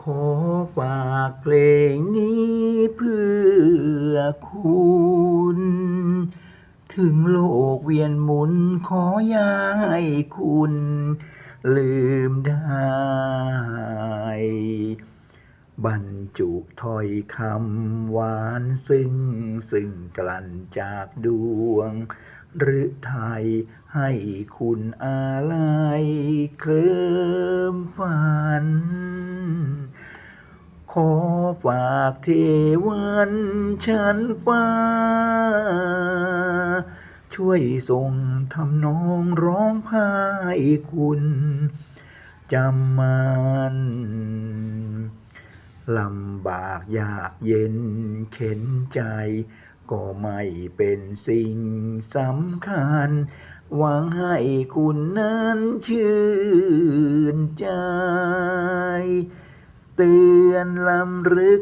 ขอฝากเพลงนี้เพื่อคุณ ถึงโลกเวียนหมุนขออย่าให้คุณ ลืมได้ บรรจุถ้อยคำหวานซึ่งซึ่งกลั่นจากดวง หรือไทยให้คุณอะไรเคลิมฝัน ขอฝากเทวันฉันฟ้า ช่วยส่งทำนองร้องพายคุณจำมันลำบากยากเย็นเข็นใจ ก็ไม่เป็นสิ่งสำคัญ หวังให้คุณนั้นชื่นใจ เตือนลำลึก